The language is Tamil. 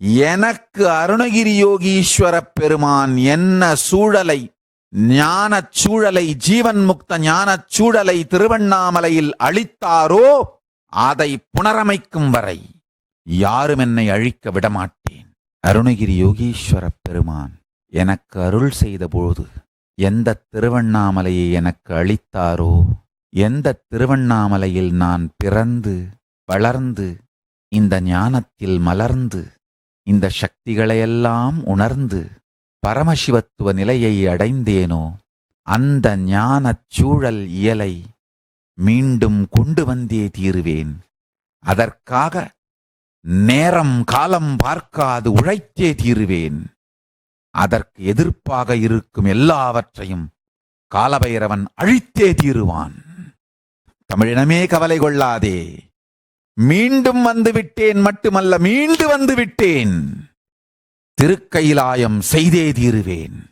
எனக்கு அருணகிரி யோகீஸ்வர பெருமான் என்ன சூழலை ஞானச் சூழலை ஜீவன் முக்த ஞானச் சூழலை திருவண்ணாமலையில் அளித்தாரோ அதை புனரமைக்கும் வரை யாரும் என்னை அழிக்க விடமாட்டேன். அருணகிரி யோகீஸ்வர பெருமான் எனக்கு அருள் செய்த எந்த திருவண்ணாமலையை எனக்கு அளித்தாரோ எந்த திருவண்ணாமலையில் நான் பிறந்து வளர்ந்து இந்த ஞானத்தில் மலர்ந்து இந்த சக்திகளையெல்லாம் உணர்ந்து பரமசிவத்துவ நிலையை அடைந்தேனோ அந்த ஞானச் சூழல் இயலை மீண்டும் கொண்டு வந்தே தீருவேன். அதற்காக நேரம் காலம் பார்க்காது உழைத்தே தீருவேன். அதற்கு எதிர்ப்பாக இருக்கும் எல்லாவற்றையும் காலபைரவன் அழித்தே தீருவான். தமிழினமே கவலை கொள்ளாதே. மீண்டும் வந்து விட்டேன் மட்டுமல்ல மீண்டு வந்து விட்டேன். திருக்கைலாயம் செய்தே தீருவேன்.